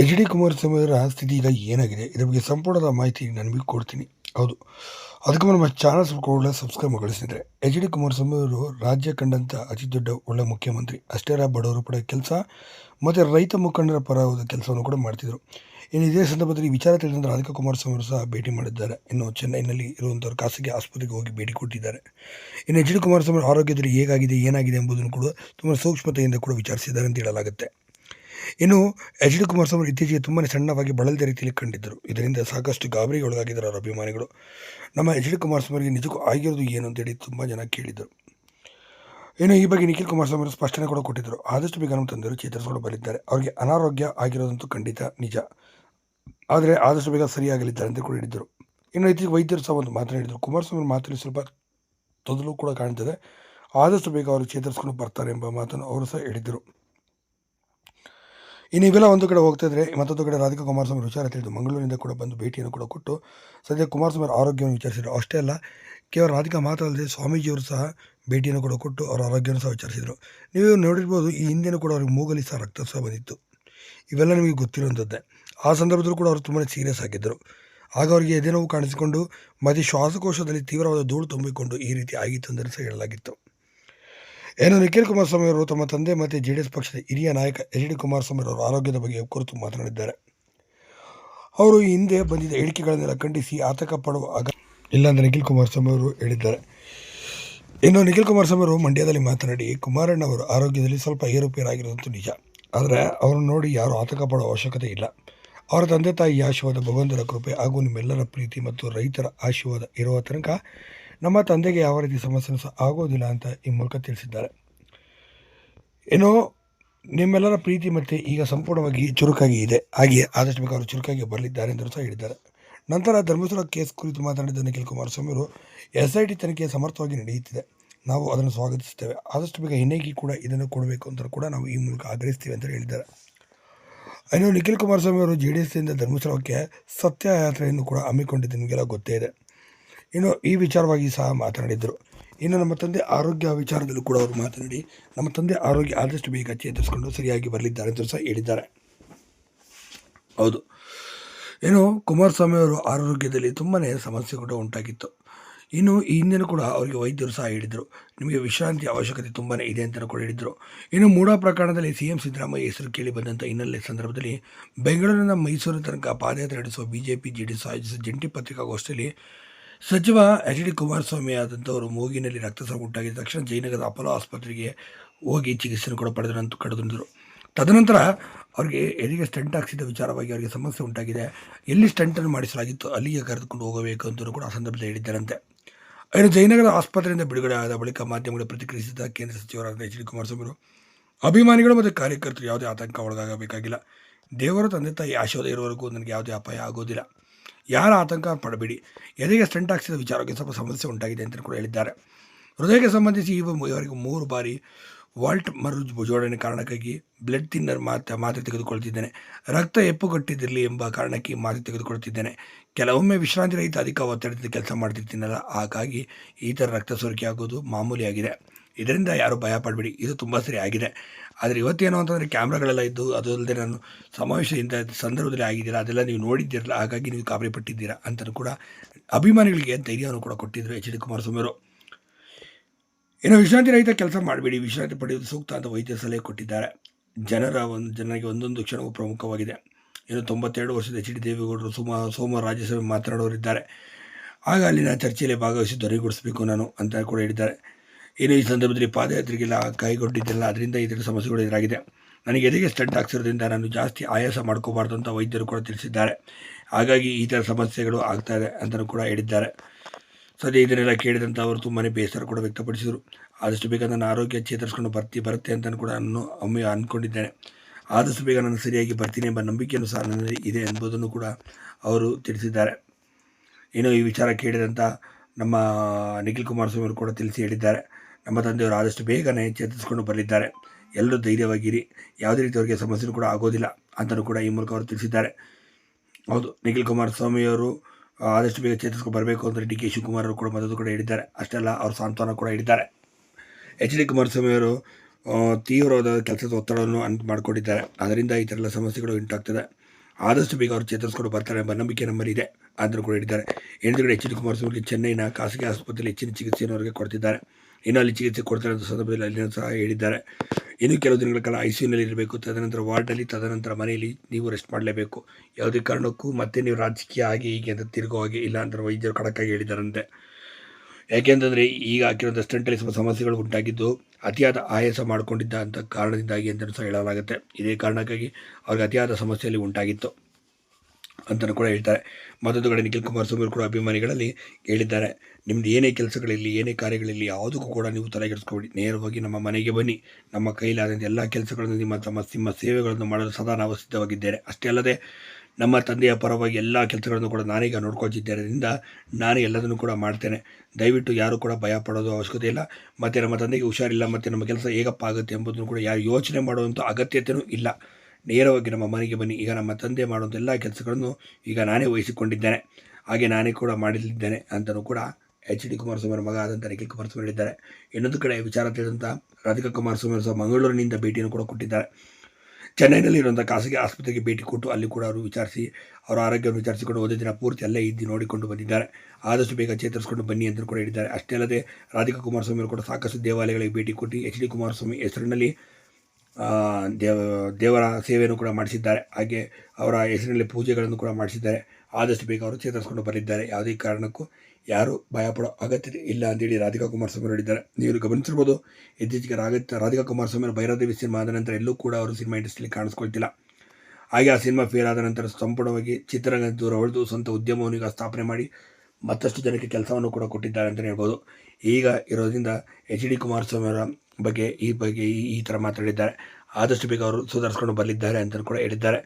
H D Kumaraswamy ಅವರ ಸ್ಥಿತಿ ಈಗ ಏನಾಗಿದೆ? ಇದ್ರ ಬಗ್ಗೆ ಸಂಪೂರ್ಣದ ಮಾಹಿತಿ ನನಗೆ ಕೊಡ್ತೀನಿ. ಹೌದು. ಅದಕ್ಕೆ ನಮ್ಮ ಚಾನಲ್ ಸ್ವಲ್ಪ ಒಳ್ಳೆ ಸಬ್ಸ್ಕ್ರೈಬ್ ಗಳಿಸಿದರೆ ಎಚ್ ಡಿ ಕುಮಾರಸ್ವಾಮಿ ಅವರು ರಾಜ್ಯ ಕಂಡಂಥ ಅತಿ ದೊಡ್ಡ ಒಳ್ಳೆ ಮುಖ್ಯಮಂತ್ರಿ. ಅಷ್ಟೇ ಬಡವರು ಪಡೆ ಕೆಲಸ ಮತ್ತು ರೈತ ಮುಖಂಡರ ಪರ ಕೆಲಸವನ್ನು ಕೂಡ ಮಾಡ್ತಿದ್ರು. ಇನ್ನು ಇದೇ ಸಂದರ್ಭದಲ್ಲಿ ವಿಚಾರ ತಿಳಿದಂತೆ ರಾಧಿಕಾ ಕುಮಾರಸ್ವಾಮಿ ಅವರು ಸಹ ಭೇಟಿ ಮಾಡಿದ್ದಾರೆ. ಇನ್ನು ಚೆನ್ನೈನಲ್ಲಿ ಇರುವಂಥವ್ರು ಖಾಸಗಿ ಆಸ್ಪತ್ರೆಗೆ ಹೋಗಿ ಭೇಟಿ ಕೊಟ್ಟಿದ್ದಾರೆ. ಇನ್ನು ಎಚ್ ಡಿ ಕುಮಾರಸ್ವಾಮಿ ಆರೋಗ್ಯದಲ್ಲಿ ಹೇಗಾಗಿದೆ, ಏನಾಗಿದೆ ಎಂಬುದನ್ನು ಕೂಡ ತುಂಬ ಸೂಕ್ಷ್ಮತೆಯಿಂದ ಕೂಡ ವಿಚಾರಿಸಿದ್ದಾರೆ ಅಂತ ಹೇಳಲಾಗುತ್ತೆ. ಇನ್ನು ಎಚ್ ಡಿ ಕುಮಾರಸ್ವಾಮಿ ಸ್ವಾಮಿ ಇತ್ತೀಚೆಗೆ ತುಂಬಾ ಸಣ್ಣವಾಗಿ ಬಳಲದ ರೀತಿಯಲ್ಲಿ ಕಂಡಿದ್ದರು. ಇದರಿಂದ ಸಾಕಷ್ಟು ಗಾಬರಿಗೆ ಒಳಗಾಗಿದ್ದರು ಅವರ ಅಭಿಮಾನಿಗಳು. ನಮ್ಮ ಎಚ್ ಡಿ ಕುಮಾರ್ ಅವರಿಗೆ ನಿಜಕ್ಕೂ ಆಗಿರೋದು ಏನು ಅಂತೇಳಿ ತುಂಬ ಜನ ಕೇಳಿದರು ಇನ್ನು ಈ ಬಗ್ಗೆ ನಿಖಿಲ್ ಕುಮಾರಸ್ವಾಮಿ ಅವರು ಸ್ಪಷ್ಟನೆ ಕೂಡ ಕೊಟ್ಟಿದ್ದರು. ಆದಷ್ಟು ಬೇಗ ನಮ್ಮ ತಂದೆಯವರು ಚೇತರಿಸಿಕೊಂಡು ಬರಲಿದ್ದಾರೆ. ಅವರಿಗೆ ಅನಾರೋಗ್ಯ ಆಗಿರೋದಂತೂ ಖಂಡಿತ ನಿಜ. ಆದರೆ ಆದಷ್ಟು ಬೇಗ ಸರಿಯಾಗಲಿದ್ದಾರೆ ಅಂತ ಕೂಡ ಹೇಳಿದ್ದರು. ಇನ್ನು ಇತ್ತೀಚೆಗೆ ವೈದ್ಯರು ಸಹ ಒಂದು ಮಾತನಾಡಿದರು ಕುಮಾರಸ್ವಾಮಿ ಮಾತಲ್ಲಿ ಸ್ವಲ್ಪ ತೊದಲು ಕೂಡ ಕಾಣ್ತದೆ. ಆದಷ್ಟು ಬೇಗ ಅವರು ಚೇತರಿಸ್ಕೊಂಡು ಬರ್ತಾರೆ ಎಂಬ ಮಾತನ್ನು ಅವರು ಸಹ ಹೇಳಿದರು ಇನ್ನು ಇವೆಲ್ಲ ಒಂದು ಕಡೆ ಹೋಗ್ತಾ ಇದ್ರೆ, ಮತ್ತೊಂದು ಕಡೆ ರಾಧಿಕಾ ಕುಮಾರಸ್ವಾಮಿ ವಿಚಾರ ತಿಳಿದು ಮಂಗಳೂರಿನಿಂದ ಕೂಡ ಬಂದು ಭೇಟಿಯನ್ನು ಕೂಡ ಕೊಟ್ಟು, ಸದ್ಯ ಕುಮಾರಸ್ವಾಮಿ ಆರೋಗ್ಯವನ್ನು ವಿಚಾರಿಸಿದರು. ಅಷ್ಟೇ ಅಲ್ಲ, ಕೇವಲ ರಾಧಿಕಾ ಮಾತ್ರಲ್ಲದೆ ಸ್ವಾಮೀಜಿಯವರು ಸಹ ಭೇಟಿಯನ್ನು ಕೂಡ ಕೊಟ್ಟು ಅವರ ಆರೋಗ್ಯವನ್ನು ಸಹ ವಿಚಾರಿಸಿದರು. ನೀವು ನೋಡಿರ್ಬೋದು, ಈ ಹಿಂದೆನೂ ಕೂಡ ಅವ್ರಿಗೆ ಮೂಗಲಿ ಸಹ ರಕ್ತ ಸಹ ಬಂದಿತ್ತು. ಇವೆಲ್ಲ ನಿಮಗೆ ಗೊತ್ತಿರುವಂಥದ್ದೇ. ಆ ಸಂದರ್ಭದಲ್ಲೂ ಕೂಡ ಅವರು ತುಂಬಾ ಸೀರಿಯಸ್ ಆಗಿದ್ದರು. ಆಗ ಅವರಿಗೆ ಎದೆ ನೋವು ಕಾಣಿಸಿಕೊಂಡು, ಮತ್ತು ಶ್ವಾಸಕೋಶದಲ್ಲಿ ತೀವ್ರವಾದ ಧೂಳು ತುಂಬಿಕೊಂಡು ಈ ರೀತಿ ಆಗಿತ್ತು ಅಂದರೆ ಸಹ ಹೇಳಲಾಗಿತ್ತು. ಏನು ನಿಖಿಲ್ ಕುಮಾರಸ್ವಾಮಿ ಅವರು ತಮ್ಮ ತಂದೆ ಮತ್ತು ಜೆ ಡಿ ಎಸ್ ಪಕ್ಷದ ಹಿರಿಯ ನಾಯಕ ಎಚ್ ಡಿ ಕುಮಾರಸ್ವಾಮಿ ಅವರ ಆರೋಗ್ಯದ ಬಗ್ಗೆ ಕುರಿತು ಮಾತನಾಡಿದ್ದಾರೆ. ಅವರು ಈ ಹಿಂದೆ ಬಂದಿದ್ದ ಹೇಳಿಕೆಗಳನ್ನೆಲ್ಲ ಖಂಡಿಸಿ ಆತಂಕ ಪಡುವ ಅಗ ಇಲ್ಲ ಅಂತ ನಿಖಿಲ್ ಕುಮಾರಸ್ವಾಮಿ ಅವರು ಹೇಳಿದ್ದಾರೆ. ಇನ್ನು ನಿಖಿಲ್ ಕುಮಾರಸ್ವಾಮಿ ಅವರು ಮಂಡ್ಯದಲ್ಲಿ ಮಾತನಾಡಿ, ಕುಮಾರಣ್ಣ ಅವರು ಆರೋಗ್ಯದಲ್ಲಿ ಸ್ವಲ್ಪ ಏರುಪೇರಾಗಿರೋದಂತೂ ನಿಜ. ಆದರೆ ಅವರನ್ನು ನೋಡಿ ಯಾರೂ ಆತಂಕ ಪಡುವ ಅವಶ್ಯಕತೆ ಇಲ್ಲ. ಅವರ ತಂದೆ ತಾಯಿ ಆಶೀರ್ವಾದ ಭಗವಂತನ ಕೃಪೆ ಹಾಗೂ ನಿಮ್ಮೆಲ್ಲರ ಪ್ರೀತಿ ಮತ್ತು ರೈತರ ಆಶೀರ್ವಾದ ಇರುವ ತನಕ ನಮ್ಮ ತಂದೆಗೆ ಯಾವ ರೀತಿ ಸಮಸ್ಯೆ ಆಗೋದಿಲ್ಲ ಅಂತ ಈ ಮೂಲಕ ತಿಳಿಸಿದ್ದಾರೆ. ಏನೋ ನಿಮ್ಮೆಲ್ಲರ ಪ್ರೀತಿ ಮತ್ತು ಈಗ ಸಂಪೂರ್ಣವಾಗಿ ಚುರುಕಾಗಿ ಇದೆ. ಹಾಗೆಯೇ ಆದಷ್ಟು ಬೇಗ ಅವರು ಚುರುಕಾಗಿ ಬರಲಿದ್ದಾರೆ ಎಂದು ಸಹ ಹೇಳಿದ್ದಾರೆ. ನಂತರ ಧರ್ಮಸ್ಥಳ ಕೇಸ್ ಕುರಿತು ಮಾತನಾಡಿದ ನಿಖಿಲ್ ಕುಮಾರಸ್ವಾಮಿ ಅವರು ಎಸ್ ಐ ಟಿ ತನಿಖೆ ಸಮರ್ಥವಾಗಿ ನಡೆಯುತ್ತಿದೆ. ನಾವು ಅದನ್ನು ಸ್ವಾಗತಿಸುತ್ತೇವೆ. ಆದಷ್ಟು ಬೇಗ ಕೂಡ ಇದನ್ನು ಕೊಡಬೇಕು ಅಂತ ಕೂಡ ನಾವು ಈ ಮೂಲಕ ಆಗ್ರಹಿಸ್ತೀವಿ ಅಂತ ಹೇಳಿದ್ದಾರೆ. ಇನ್ನು ನಿಖಿಲ್ ಕುಮಾರಸ್ವಾಮಿ ಅವರು ಜೆ ಡಿ ಧರ್ಮಸ್ಥಳಕ್ಕೆ ಸತ್ಯಯಾತ್ರೆಯನ್ನು ಕೂಡ ಹಮ್ಮಿಕೊಂಡಿದ್ದು ನಿಮಗೆಲ್ಲ ಗೊತ್ತೇ ಇದೆ. ಇನ್ನು ಈ ವಿಚಾರವಾಗಿ ಸಹ ಮಾತನಾಡಿದರು. ಇನ್ನು ನಮ್ಮ ತಂದೆ ಆರೋಗ್ಯ ವಿಚಾರದಲ್ಲೂ ಕೂಡ ಅವರು ಮಾತನಾಡಿ, ನಮ್ಮ ತಂದೆ ಆರೋಗ್ಯ ಆದಷ್ಟು ಬೇಗ ಚೇತರಿಸಿಕೊಂಡು ಸರಿಯಾಗಿ ಬರಲಿದ್ದಾರೆ ಅಂತ ಸಹ ಹೇಳಿದ್ದಾರೆ. ಹೌದು. ಏನು ಕುಮಾರಸ್ವಾಮಿ ಅವರು ಆರೋಗ್ಯದಲ್ಲಿ ತುಂಬಾ ಸಮಸ್ಯೆ ಕೂಡ ಉಂಟಾಗಿತ್ತು. ಇನ್ನು ಈ ಹಿಂದೆನೂ ಕೂಡ ಅವರಿಗೆ ವೈದ್ಯರು ಸಹ ಹೇಳಿದರು. ನಿಮಗೆ ವಿಶ್ರಾಂತಿ ಅವಶ್ಯಕತೆ ತುಂಬಾ ಇದೆ ಅಂತ ಕೂಡ ಹೇಳಿದರು. ಇನ್ನು ಮೂಡ ಪ್ರಕರಣದಲ್ಲಿ ಸಿ ಎಂ ಸಿದ್ದರಾಮಯ್ಯ ಹೆಸರು ಕೇಳಿ ಬಂದಂಥ ಹಿನ್ನೆಲೆ ಸಂದರ್ಭದಲ್ಲಿ ಬೆಂಗಳೂರಿನ ಮೈಸೂರು ತನಕ ಪಾದಯಾತ್ರೆ ನಡೆಸುವ ಬಿಜೆಪಿ ಜೆ ಡಿ ಎಸ್ ಆಯೋಜಿಸಿದ ಜಂಟಿ ಪತ್ರಿಕಾಗೋಷ್ಠಿಯಲ್ಲಿ ಸಚಿವ ಎಚ್ ಡಿ ಕುಮಾರಸ್ವಾಮಿ ಆದಂಥವರು ಮೂಗಿನಲ್ಲಿ ರಕ್ತಸ್ರಾವ ಉಂಟಾಗಿದ್ದ ತಕ್ಷಣ ಜಯನಗರದ ಅಪೋಲೋ ಆಸ್ಪತ್ರೆಗೆ ಹೋಗಿ ಚಿಕಿತ್ಸೆಯನ್ನು ಕೂಡ ಪಡೆದಂತ ಕಳೆದಂದರು ತದನಂತರ ಅವರಿಗೆ ಎಲ್ಲಿಗೆ ಸ್ಟೆಂಟ್ ಹಾಕ್ಸಿದ ವಿಚಾರವಾಗಿ ಅವರಿಗೆ ಸಮಸ್ಯೆ ಉಂಟಾಗಿದೆ, ಎಲ್ಲಿ ಸ್ಟೆಂಟನ್ನು ಮಾಡಿಸಲಾಗಿತ್ತು, ಅಲ್ಲಿಗೆ ಕರೆದುಕೊಂಡು ಹೋಗಬೇಕು ಅಂತಲೂ ಕೂಡ ಆ ಸಂದರ್ಭದಲ್ಲಿ ಹೇಳಿದ್ದರಂತೆ. ಇನ್ನು ಜಯನಗರ ಆಸ್ಪತ್ರೆಯಿಂದ ಬಿಡುಗಡೆ ಆದ ಬಳಿಕ ಮಾಧ್ಯಮಗಳು ಪ್ರತಿಕ್ರಿಯಿಸಿದ ಕೇಂದ್ರ ಸಚಿವರಾದ ಎಚ್ ಡಿ ಕುಮಾರಸ್ವಾಮಿ ಅವರು, ಅಭಿಮಾನಿಗಳು ಮತ್ತು ಕಾರ್ಯಕರ್ತರು ಯಾವುದೇ ಆತಂಕ ಒಳಗಾಗಬೇಕಾಗಿಲ್ಲ. ದೇವರ ತಂದೆ ತಾಯಿ ಆಶೀರ್ವಾದ ಇರುವವರೆಗೂ ನನಗೆ ಯಾವುದೇ ಅಪಾಯ ಆಗೋದಿಲ್ಲ. ಯಾರ ಆತಂಕ ಪಡಬೇಡಿ. ಎದೆಗೆ ಸ್ಟಂಟ್ ಹಾಕ್ಸಿದ ವಿಚಾರಕ್ಕೆ ಸ್ವಲ್ಪ ಸಮಸ್ಯೆ ಉಂಟಾಗಿದೆ ಅಂತ ಕೂಡ ಹೇಳಿದ್ದಾರೆ. ಹೃದಯಕ್ಕೆ ಸಂಬಂಧಿಸಿ ಇವ ಇವರಿಗೆ ಮೂರು ಬಾರಿ ವಾಲ್ಟ್ ಮರುಜ್ ಜೋಡಣೆ ಕಾರಣಕ್ಕಾಗಿ ಬ್ಲಡ್ ಥಿನ್ನರ್ ಮಾತ್ರ ಮಾತ್ರೆ ತೆಗೆದುಕೊಳ್ತಿದ್ದೇನೆ. ರಕ್ತ ಎಪ್ಪುಗಟ್ಟಿದ್ದಿರಲಿ ಎಂಬ ಕಾರಣಕ್ಕೆ ಮಾತ್ರೆ ತೆಗೆದುಕೊಳ್ತಿದ್ದೇನೆ. ಕೆಲವೊಮ್ಮೆ ವಿಶ್ರಾಂತಿ ರಹಿತ ಅಧಿಕ ಒತ್ತಡದಿಂದ ಕೆಲಸ ಮಾಡ್ತಿರ್ತೀನಲ್ಲ, ಹಾಗಾಗಿ ಈ ಥರ ರಕ್ತ ಸೋರಿಕೆ ಆಗೋದು ಮಾಮೂಲಿಯಾಗಿದೆ. ಇದರಿಂದ ಯಾರು ಭಯ ಪಡಬೇಡಿ, ಇದು ತುಂಬ ಸರಿ ಆಗಿದೆ. ಆದರೆ ಇವತ್ತೇನು ಅಂತಂದರೆ ಕ್ಯಾಮ್ರಾಗಳೆಲ್ಲ ಇದ್ದು ಅದು ಅಲ್ಲದೆ ನಾನು ಸಮಾವೇಶ ಇಂಥ ಸಂದರ್ಭದಲ್ಲಿ ಆಗಿದ್ದೀರಾ, ಅದೆಲ್ಲ ನೀವು ನೋಡಿದ್ದೀರಲ್ಲ, ಹಾಗಾಗಿ ನೀವು ಕಾಬರಿ ಪಟ್ಟಿದ್ದೀರಾ ಅಂತಲೂ ಕೂಡ ಅಭಿಮಾನಿಗಳಿಗೆ ಧೈರ್ಯವನ್ನು ಕೂಡ ಕೊಟ್ಟಿದ್ದರು ಎಚ್ ಡಿ ಕುಮಾರಸ್ವಾಮಿ ಅವರು ಏನೋ ವಿಶ್ರಾಂತಿ ರಹಿತ ಕೆಲಸ ಮಾಡಬೇಡಿ, ವಿಶ್ರಾಂತಿ ಪಡೆಯುವುದು ಸೂಕ್ತ ಅಂತ ವೈದ್ಯರ ಸಲಹೆ ಕೊಟ್ಟಿದ್ದಾರೆ. ಜನರ ಒಂದು, ಜನರಿಗೆ ಒಂದೊಂದು ಕ್ಷಣವೂ ಪ್ರಮುಖವಾಗಿದೆ. ಇನ್ನು ತೊಂಬತ್ತೆರಡು ವರ್ಷದ ಎಚ್ ಡಿ ದೇವೇಗೌಡರು ಸುಮ, ಸೋಮವಾರ ರಾಜ್ಯಸಭೆ ಮಾತನಾಡೋರಿದ್ದಾರೆ ಆಗ ಅಲ್ಲಿನ ಚರ್ಚೆಯಲ್ಲಿ ಭಾಗವಹಿಸಿ ದೊರೆಗೊಳಿಸಬೇಕು ನಾನು ಅಂತ ಕೂಡ ಹೇಳಿದ್ದಾರೆ. ಇನ್ನು ಈ ಸಂದರ್ಭದಲ್ಲಿ ಪಾದಯಾತ್ರೆಗೆಲ್ಲ ಕೈಗೊಂಡಿದ್ದೆಲ್ಲ, ಅದರಿಂದ ಥರ ಸಮಸ್ಯೆಗಳು ಎದುರಾಗಿದೆ. ನನಗೆ ಎದೆಗೆ ಸ್ಟಂಟ್ ಹಾಕ್ಸಿರೋದ್ರಿಂದ ನಾನು ಜಾಸ್ತಿ ಆಯಾಸ ಮಾಡ್ಕೋಬಾರ್ದು ಅಂತ ವೈದ್ಯರು ಕೂಡ ತಿಳಿಸಿದ್ದಾರೆ. ಹಾಗಾಗಿ ಈ ಥರ ಸಮಸ್ಯೆಗಳು ಆಗ್ತಾ ಇದೆ ಅಂತಲೂ ಕೂಡ ಹೇಳಿದ್ದಾರೆ. ಸದ್ಯ ಇದನ್ನೆಲ್ಲ ಕೇಳಿದಂಥ ಅವರು ತುಂಬಾ ಬೇಸರ ಕೂಡ ವ್ಯಕ್ತಪಡಿಸಿದರು. ಆದಷ್ಟು ಬೇಗ ನನ್ನ ಆರೋಗ್ಯ ಚೇತರಿಸ್ಕೊಂಡು ಬರ್ತಿ, ಬರುತ್ತೆ ಅಂತಲೂ ಕೂಡ ನಾನು ಒಮ್ಮೆ ಅಂದ್ಕೊಂಡಿದ್ದೇನೆ ಆದಷ್ಟು ಬೇಗ ನಾನು ಸರಿಯಾಗಿ ಬರ್ತೀನಿ ಎಂಬ ನಂಬಿಕೆಯನ್ನು ಸಹ ನನ್ನಲ್ಲಿ ಇದೆ ಎಂಬುದನ್ನು ಕೂಡ ಅವರು ತಿಳಿಸಿದ್ದಾರೆ. ಏನೋ ಈ ವಿಚಾರ ಕೇಳಿದಂಥ ನಮ್ಮ ನಿಖಿಲ್ ಕುಮಾರಸ್ವಾಮಿ ಅವರು ಕೂಡ ತಿಳಿಸಿ ಹೇಳಿದ್ದಾರೆ. ನಮ್ಮ ತಂದೆಯವರು ಆದಷ್ಟು ಬೇಗನೆ ಚೇತರಿಸಿಕೊಂಡು ಬರಲಿದ್ದಾರೆ. ಎಲ್ಲರೂ ಧೈರ್ಯವಾಗಿರಿ. ಯಾವುದೇ ರೀತಿ ಅವರಿಗೆ ಸಮಸ್ಯೆನೂ ಕೂಡ ಆಗೋದಿಲ್ಲ ಅಂತಲೂ ಕೂಡ ಈ ಮೂಲಕ ಅವರು ತಿಳಿಸಿದ್ದಾರೆ. ಹೌದು, ನಿಖಿಲ್ ಕುಮಾರಸ್ವಾಮಿಯವರು ಆದಷ್ಟು ಬೇಗ ಚೇತರಿಸ್ಕೊಂಡು ಬರಬೇಕು ಅಂದರೆ ಡಿ ಕೆ ಶಿವಕುಮಾರ್ ಅವರು ಕೂಡ ಮದ್ದು ಕೂಡ ಹೇಳಿದ್ದಾರೆ. ಅಷ್ಟೆಲ್ಲ ಅವರು ಸಾಂತ್ವನ ಕೂಡ ಹೇಳಿದ್ದಾರೆ. ಎಚ್ ಡಿ ಕುಮಾರಸ್ವಾಮಿಯವರು ತೀವ್ರವಾದ ಕೆಲಸದ ಒತ್ತಡವನ್ನು ಅನ್, ಮಾಡಿಕೊಂಡಿದ್ದಾರೆ. ಅದರಿಂದ ಈ ಥರ ಎಲ್ಲ ಸಮಸ್ಯೆಗಳು ಉಂಟಾಗ್ತದೆ. ಆದಷ್ಟು ಬೇಗ ಅವರು ಚೇತರಿಸ್ಕೊಂಡು ಬರ್ತಾರೆ ಎಂಬ ನಂಬಿಕೆ ನಮ್ಮಲ್ಲಿ ಇದೆ ಆದರೂ ಕೂಡ ಹೇಳಿದ್ದಾರೆ. ಹಿಂದುಗಡೆ ಎಚ್ ಡಿ ಕುಮಾರಸ್ವಾಮಿಗೆ ಚೆನ್ನೈನ ಖಾಸಗಿ ಆಸ್ಪತ್ರೆಯಲ್ಲಿ ಹೆಚ್ಚಿನ ಚಿಕಿತ್ಸೆಯನ್ನು ಅವರಿಗೆ ಕೊಡ್ತಿದ್ದಾರೆ. ಇನ್ನು ಅಲ್ಲಿ ಚಿಕಿತ್ಸೆ ಕೊಡ್ತಾರೆ ಅಂತ ಸಂದರ್ಭದಲ್ಲಿ ಅಲ್ಲಿನ ಸಹ ಹೇಳಿದ್ದಾರೆ. ಇನ್ನು ಕೆಲವು ದಿನಗಳ ಕಾಲ ಐ ಸಿ ಯುನಲ್ಲಿ ಇರಬೇಕು. ತದನಂತರ ವಾರ್ಡಲ್ಲಿ ತದನಂತರ ಮನೆಯಲ್ಲಿ ನೀವು ರೆಸ್ಟ್ ಮಾಡಲೇಬೇಕು. ಯಾವುದೇ ಕಾರಣಕ್ಕೂ ಮತ್ತೆ ನೀವು ರಾಜಕೀಯ ಆಗಿ ಹೀಗೆ ಅಂತ ತಿರುಗೋ ಹಾಗೆ ಇಲ್ಲ ಅಂತ ವೈದ್ಯರು ಖಡಕ್ಕಾಗಿ ಹೇಳಿದ್ದಾರಂತೆ. ಯಾಕೆಂತಂದರೆ ಈಗ ಹಾಕಿರುವಂಥ ಸ್ಟಂಟಲ್ಲಿ ಸ್ವಲ್ಪ ಸಮಸ್ಯೆಗಳು ಉಂಟಾಗಿದ್ದು ಅತಿಯಾದ ಆಯಾಸ ಮಾಡಿಕೊಂಡಿದ್ದ ಅಂತ ಕಾರಣದಿಂದಾಗಿ ಅಂತಲೂ ಸಹ ಹೇಳಲಾಗುತ್ತೆ. ಇದೇ ಕಾರಣಕ್ಕಾಗಿ ಅವ್ರಿಗೆ ಅತಿಯಾದ ಸಮಸ್ಯೆಯಲ್ಲಿ ಉಂಟಾಗಿತ್ತು. ಅಂತಲೂ ಕೂಡ ಹೇಳ್ತಾರೆ. ಮತ್ತೊಂದು ನಿಖಿಲ್ ಕುಮಾರ್ ಸ್ವಾಮಿ ಕೂಡ ಅಭಿಮಾನಿಗಳಲ್ಲಿ ಹೇಳಿದ್ದಾರೆ. ನಿಮ್ದು ಏನೇ ಕೆಲಸಗಳಿರಲಿ, ಏನೇ ಕಾರ್ಯಗಳಿರಲಿ, ಯಾವುದಕ್ಕೂ ಕೂಡ ನೀವು ತಲೆಗೆಡಿಸ್ಕೊಬೇಡಿ ನೇರವಾಗಿ ನಮ್ಮ ಮನೆಗೆ ಬನ್ನಿ. ನಮ್ಮ ಕೈಲಾದಂಥ ಎಲ್ಲ ಕೆಲಸಗಳನ್ನು ನಿಮ್ಮ ತಮ್ಮ, ನಿಮ್ಮ ಸೇವೆಗಳನ್ನು ಮಾಡಲು ಸದಾ ನಾವು ಸಿದ್ಧವಾಗಿದ್ದೇನೆ ಅಷ್ಟೇ ಅಲ್ಲದೆ, ನಮ್ಮ ತಂದೆಯ ಪರವಾಗಿ ಎಲ್ಲ ಕೆಲಸಗಳನ್ನು ಕೂಡ ನಾನೀಗ ನೋಡ್ಕೊಳ್ತಿದ್ದರಿಂದ ನಾನು ಎಲ್ಲದನ್ನು ಕೂಡ ಮಾಡ್ತೇನೆ. ದಯವಿಟ್ಟು ಯಾರು ಕೂಡ ಭಯ ಪಡೋದು ಅವಶ್ಯಕತೆ ಇಲ್ಲ. ಮತ್ತು ನಮ್ಮ ತಂದೆಗೆ ಹುಷಾರಿಲ್ಲ. ಮತ್ತು ನಮ್ಮ ಕೆಲಸ ಹೇಗಪ್ಪ ಆಗುತ್ತೆ ಎಂಬುದನ್ನು ಕೂಡ ಯಾರು ಯೋಚನೆ ಮಾಡುವಂಥ ಅಗತ್ಯತೆಯೂ ಇಲ್ಲ. ನೇರವಾಗಿ ನಮ್ಮ ಮನೆಗೆ ಬನ್ನಿ. ಈಗ ನಮ್ಮ ತಂದೆ ಮಾಡುವಂಥ ಎಲ್ಲ ಕೆಲಸಗಳನ್ನು ಈಗ ನಾನೇ ವಹಿಸಿಕೊಂಡಿದ್ದೇನೆ. ಹಾಗೆ ನಾನೇ ಕೂಡ ಮಾಡಲಿದ್ದೇನೆ ಅಂತಲೂ ಕೂಡ ಎಚ್ ಡಿ ಕುಮಾರಸ್ವಾಮಿ ಅವರ ಮಗ ಆದಂಥ ನಿಖಿಲ್ ಕುಮಾರಸ್ವಾಮಿ ಹೇಳಿದ್ದಾರೆ. ಇನ್ನೊಂದು ಕಡೆ ವಿಚಾರ ತಿಳಿದಂಥ ರಾಧಿಕಾ ಕುಮಾರಸ್ವಾಮಿ ಅವರು ಸಹ ಮಂಗಳೂರಿನಿಂದ ಭೇಟಿಯನ್ನು ಕೂಡ ಕೊಟ್ಟಿದ್ದಾರೆ. ಚೆನ್ನೈನಲ್ಲಿ ಇರುವಂಥ ಖಾಸಗಿ ಆಸ್ಪತ್ರೆಗೆ ಭೇಟಿ ಕೊಟ್ಟು ಅಲ್ಲಿ ಕೂಡ ಅವರು ವಿಚಾರಿಸಿ, ಅವರ ಆರೋಗ್ಯವನ್ನು ವಿಚಾರಿಸಿಕೊಂಡು ಒಂದು ದಿನ ಪೂರ್ತಿ ಅಲ್ಲೇ ಇದ್ದು ನೋಡಿಕೊಂಡು ಬಂದಿದ್ದಾರೆ. ಆದಷ್ಟು ಬೇಗ ಚೇತರಿಸಿಕೊಂಡು ಬನ್ನಿ ಅಂತ ಕೂಡ ಹೇಳಿದ್ದಾರೆ. ಅಷ್ಟೇ ಅಲ್ಲದೆ ರಾಧಿಕಾ ಕುಮಾರಸ್ವಾಮಿ ಅವರು ಕೂಡ ಸಾಕಷ್ಟು ದೇವಾಲಯಗಳಿಗೆ ಭೇಟಿ ಕೊಟ್ಟು ಎಚ್ ಡಿ ಕುಮಾರಸ್ವಾಮಿ ಹೆಸರಿನಲ್ಲಿ ದೇವ, ದೇವರ ಸೇವೆಯನ್ನು ಕೂಡ ಮಾಡಿಸಿದ್ದಾರೆ. ಹಾಗೆ ಅವರ ಹೆಸರಿನಲ್ಲಿ ಪೂಜೆಗಳನ್ನು ಕೂಡ ಮಾಡಿಸಿದ್ದಾರೆ. ಆದಷ್ಟು ಬೇಗ ಅವರು ಚೇತರಿಸ್ಕೊಂಡು ಬರಲಿದ್ದಾರೆ. ಯಾವುದೇ ಕಾರಣಕ್ಕೂ ಯಾರು ಭಯಪಡೋ ಅಗತ್ಯತೆ ಇಲ್ಲ ಅಂತೇಳಿ ರಾಧಿಕಾ ಕುಮಾರಸ್ವಾಮಿ ಹೇಳಿದ್ದಾರೆ. ನೀವು ಗಮನಿಸಿರ್ಬೋದು, ಇತ್ತೀಚೆಗೆ ರಾಗ ರಾಧಿಕಾ ಕುಮಾರಸ್ವಾಮಿ ಭೈರದೇವಿ ಸಿನಿಮಾ ಆದ ನಂತರ ಎಲ್ಲೂ ಕೂಡ ಅವರು ಸಿನಿಮಾ ಇಂಡಸ್ಟ್ರಿಯಲ್ಲಿ ಕಾಣಿಸ್ಕೊಳ್ತಿಲ್ಲ. ಹಾಗೆ ಆ ಸಿನಿಮಾ ಫೇಲ್ ಆದ ನಂತರ ಸಂಪೂರ್ಣವಾಗಿ ಚಿತ್ರರಂಗ ದೂರ ಉಳಿದು ಸ್ವಂತ ಉದ್ಯಮವನ್ನು ಈಗ ಸ್ಥಾಪನೆ ಮಾಡಿ ಮತ್ತಷ್ಟು ಜನಕ್ಕೆ ಕೆಲಸವನ್ನು ಕೂಡ ಕೊಟ್ಟಿದ್ದಾರೆ ಅಂತಲೇ ಹೇಳ್ಬೋದು. ಈಗ ಇರೋದ್ರಿಂದ ಎಚ್ ಡಿ ಕುಮಾರಸ್ವಾಮಿ ಅವರ ಬಗ್ಗೆ, ಈ ಬಗ್ಗೆ ಈ ಥರ ಮಾತಾಡಿದ್ದಾರೆ. ಆದಷ್ಟು ಬೇಗ ಅವರು ಸುಧಾರಿಸ್ಕೊಂಡು ಬರಲಿದ್ದಾರೆ ಅಂತ ಕೂಡ ಹೇಳಿದ್ದಾರೆ.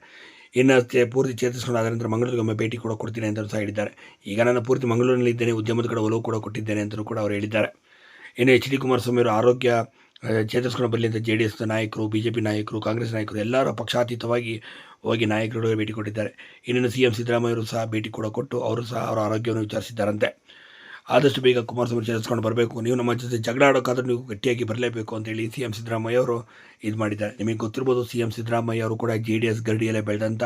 ಇನ್ನು ಪೂರ್ತಿ ಚೇತರಿಸ್ಕೊಂಡು ಆದ ನಂತರ ಮಂಗಳೂರಿಗೆ ಒಮ್ಮೆ ಭೇಟಿ ಕೂಡ ಕೊಡ್ತೀನಿ ಅಂತ ಸಹ ಹೇಳಿದ್ದಾರೆ. ಈಗ ನಾನು ಪೂರ್ತಿ ಮಂಗಳೂರಿನಲ್ಲಿ ಇದ್ದೇನೆ, ಉದ್ಯಮದ ಕಡೆ ಒಲವು ಕೂಡ ಕೊಟ್ಟಿದ್ದೇನೆ ಅಂತಲೂ ಕೂಡ ಅವರು ಹೇಳಿದ್ದಾರೆ. ಇನ್ನು ಎಚ್ ಡಿ ಕುಮಾರಸ್ವಾಮಿ ಅವರು ಆರೋಗ್ಯ ಚೇತರಿಸ್ಕೊಂಡು ಬರಲಿ ಅಂತ ಜೆ ಡಿ ಎಸ್ ನಾಯಕರು, ಬಿ ಜೆ ಪಿ ನಾಯಕರು, ಕಾಂಗ್ರೆಸ್ ನಾಯಕರು ಎಲ್ಲರೂ ಪಕ್ಷಾತೀತವಾಗಿ ಹೋಗಿ ನಾಯಕರುಗಳಿಗೆ ಭೇಟಿ ಕೊಟ್ಟಿದ್ದಾರೆ. ಇನ್ನೇನು ಸಿ ಎಂ ಸಿದ್ದರಾಮಯ್ಯವರು ಸಹ ಭೇಟಿ ಕೂಡ ಕೊಟ್ಟು ಅವರು ಸಹ ಅವರ ಆರೋಗ್ಯವನ್ನು ವಿಚಾರಿಸಿದ್ದಾರಂತೆ. ಆದಷ್ಟು ಬೇಗ ಕುಮಾರಸ್ವಾಮಿ ಚೇರಿಸ್ಕೊಂಡು ಬರಬೇಕು. ನೀವು ನಮ್ಮ ಜೊತೆ ಜಗಳ ಆಡೋಕ್ಕಾದ್ರೂ ನೀವು ಗಟ್ಟಿಯಾಗಿ ಬರಲೇಬೇಕು ಅಂತೇಳಿ ಸಿ ಎಂ ಸಿದ್ದರಾಮಯ್ಯ ಅವರು ಇದು ಮಾಡಿದ್ದಾರೆ. ನಿಮಗೆ ಗೊತ್ತಿರ್ಬೋದು ಸಿ ಎಂ ಸಿದ್ದರಾಮಯ್ಯ ಅವರು ಕೂಡ ಜೆ ಡಿ ಎಸ್ ಗರಡಿಯಲ್ಲೇ ಬೆಳೆದಂಥ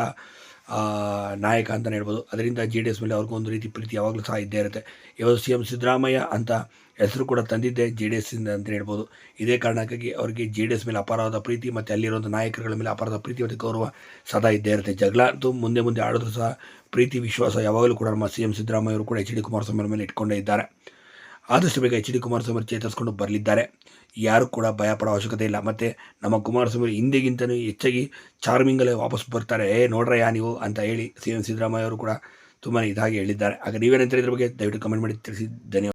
ನಾಯಕ ಅಂತಲೇ ಹೇಳ್ಬೋದು. ಅದರಿಂದ ಜೆ ಡಿ ಎಸ್ ಮೇಲೆ ಅವ್ರಿಗೊಂದು ರೀತಿ ಪ್ರೀತಿ ಯಾವಾಗಲೂ ಸಹ ಇದ್ದೇ ಇರುತ್ತೆ. ಇವತ್ತು ಸಿ ಎಂ ಸಿದ್ದರಾಮಯ್ಯ ಅಂತ ಹೆಸರು ಕೂಡ ತಂದಿದ್ದೆ ಜೆ ಡಿ ಎಸ್ಸಿಂದ ಅಂತ ಹೇಳ್ಬೋದು. ಇದೇ ಕಾರಣಕ್ಕಾಗಿ ಅವರಿಗೆ ಜೆ ಡಿ ಎಸ್ ಮೇಲೆ ಅಪಾರವಾದ ಪ್ರೀತಿ ಮತ್ತು ಅಲ್ಲಿರುವಂಥ ನಾಯಕರುಗಳ ಮೇಲೆ ಅಪಾರದ ಪ್ರೀತಿ ಮತ್ತು ಗೌರವ ಸದಾ ಇದ್ದೇ ಇರುತ್ತೆ. ಜಗಳ ಅಂತೂ ಮುಂದೆ ಮುಂದೆ ಆಡಿದ್ರು ಸಹ ಪ್ರೀತಿ, ವಿಶ್ವಾಸ ಯಾವಾಗಲೂ ಕೂಡ ನಮ್ಮ ಸಿ ಎಂ ಸಿದ್ದರಾಮಯ್ಯ ಅವರು ಕೂಡ ಎಚ್ ಡಿ ಕುಮಾರಸ್ವಾಮಿ ಮೇಲೆ ಇಟ್ಕೊಂಡೇ ಇದ್ದಾರೆ. ಆದಷ್ಟು ಬೇಗ ಎಚ್ ಡಿ ಕುಮಾರಸ್ವಾಮಿ ಚೇತರಿಸ್ಕೊಂಡು ಬರಲಿದ್ದಾರೆ. ಯಾರು ಕೂಡ ಭಯ ಪಡೋ ಅವಶ್ಯಕತೆ ಇಲ್ಲ. ಮತ್ತು ನಮ್ಮ ಕುಮಾರಸ್ವಾಮಿ ಹಿಂದೆಗಿಂತಲೂ ಹೆಚ್ಚಾಗಿ ಚಾರ್ಮಿಂಗಲ್ಲೇ ವಾಪಸ್ ಬರ್ತಾರೆ. ಏ, ನೋಡ್ರಯ್ಯ ನೀವು ಅಂತ ಹೇಳಿ ಸಿ ಎಂ ಸಿದ್ದರಾಮಯ್ಯ ಅವರು ಕೂಡ ತುಂಬಾ ಇದಾಗಿ ಹೇಳಿದ್ದಾರೆ. ಆಗ ನೀವೇನಂತ ಇದ್ರ ಬಗ್ಗೆ ದಯವಿಟ್ಟು ಕಮೆಂಟ್ ಮಾಡಿ. ತಿಳಿಸಿ. ಧನ್ಯವಾದ.